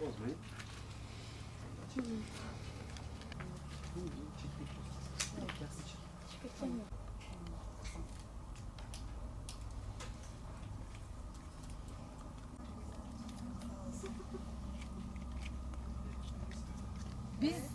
Bozmayın. Alıyorum.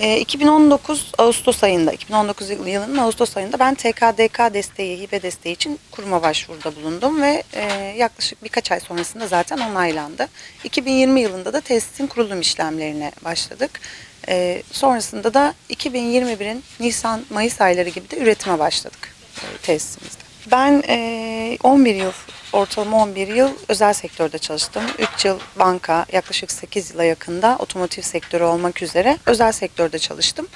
E, 2019 Ağustos ayında, 2019 yılının Ağustos ayında ben TKDK desteği, hibe desteği için kuruma başvuruda bulundum ve e, yaklaşık birkaç ay sonrasında zaten onaylandı. 2020 yılında da tesisin kurulum işlemlerine başladık. E, sonrasında da 2021'in Nisan-Mayıs ayları gibi de üretime başladık e, tesisimizde. Ben e, 11 yıl, ortalama 11 yıl özel sektörde çalıştım. 3 yıl banka, yaklaşık 8 yıla yakında otomotiv sektörü olmak üzere özel sektörde çalıştım.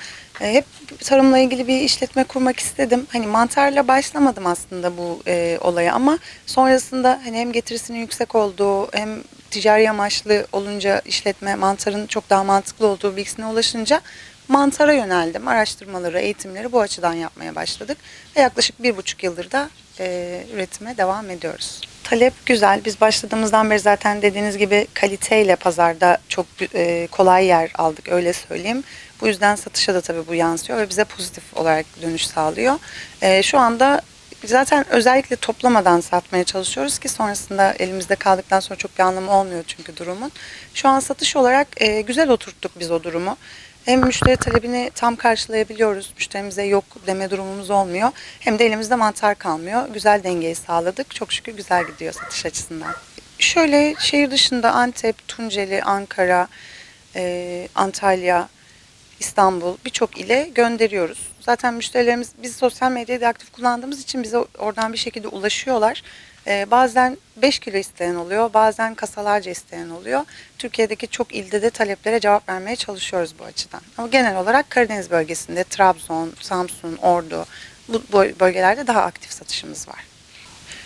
E, hep tarımla ilgili bir işletme kurmak istedim. Hani mantarla başlamadım aslında bu e, olaya ama sonrasında hani hem getirisinin yüksek olduğu hem ticari amaçlı olunca işletme mantarın çok daha mantıklı olduğu bilgisine ulaşınca mantara yöneldim. Araştırmaları, eğitimleri bu açıdan yapmaya başladık. Ve yaklaşık bir buçuk yıldır da e, üretime devam ediyoruz. Talep güzel. Biz başladığımızdan beri zaten dediğiniz gibi kaliteyle pazarda çok e, kolay yer aldık öyle söyleyeyim. Bu yüzden satışa da tabii bu yansıyor ve bize pozitif olarak dönüş sağlıyor. E, şu anda zaten özellikle toplamadan satmaya çalışıyoruz ki sonrasında elimizde kaldıktan sonra çok bir anlamı olmuyor çünkü durumun. Şu an satış olarak e, güzel oturttuk biz o durumu. Hem müşteri talebini tam karşılayabiliyoruz. Müşterimize yok deme durumumuz olmuyor. Hem de elimizde mantar kalmıyor. Güzel dengeyi sağladık. Çok şükür güzel gidiyor satış açısından. Şöyle şehir dışında Antep, Tunceli, Ankara, e, Antalya, İstanbul birçok ile gönderiyoruz. Zaten müşterilerimiz biz sosyal medyayı da aktif kullandığımız için bize oradan bir şekilde ulaşıyorlar. Ee, bazen 5 kilo isteyen oluyor, bazen kasalarca isteyen oluyor. Türkiye'deki çok ilde de taleplere cevap vermeye çalışıyoruz bu açıdan. Ama genel olarak Karadeniz bölgesinde Trabzon, Samsun, Ordu bu bölgelerde daha aktif satışımız var.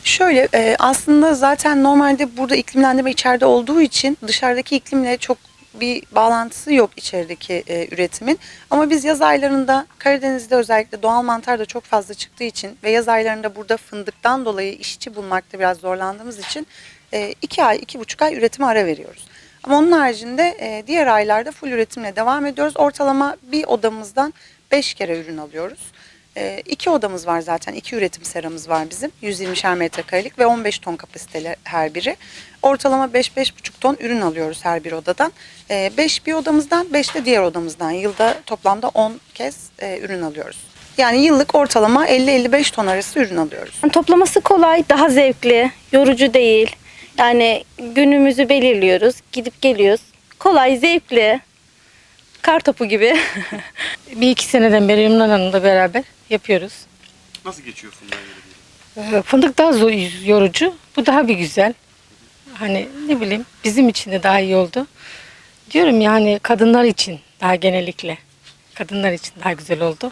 Şöyle e, aslında zaten normalde burada iklimlendirme içeride olduğu için dışarıdaki iklimle çok bir bağlantısı yok içerideki e, üretimin. Ama biz yaz aylarında Karadeniz'de özellikle doğal mantar da çok fazla çıktığı için ve yaz aylarında burada fındıktan dolayı işçi bulmakta biraz zorlandığımız için e, iki ay, iki buçuk ay üretime ara veriyoruz. Ama onun haricinde e, diğer aylarda full üretimle devam ediyoruz. Ortalama bir odamızdan beş kere ürün alıyoruz. E, iki odamız var zaten. iki üretim seramız var bizim. 120'şer metrekarelik ve 15 ton kapasiteli her biri. Ortalama 5-5,5 ton ürün alıyoruz her bir odadan. 5 bir odamızdan 5 de diğer odamızdan. Yılda toplamda 10 kez e, ürün alıyoruz. Yani yıllık ortalama 50-55 ton arası ürün alıyoruz. Yani Toplaması kolay, daha zevkli, yorucu değil. Yani günümüzü belirliyoruz, gidip geliyoruz. Kolay, zevkli. Kar topu gibi. Bir iki seneden beri Ümran Hanım'la beraber yapıyoruz. Nasıl geçiyor Funda Yeri? Ee, Fındık daha zor- yorucu. Bu daha bir güzel. Hani ne bileyim bizim için de daha iyi oldu. Diyorum yani kadınlar için daha genellikle. Kadınlar için daha güzel oldu.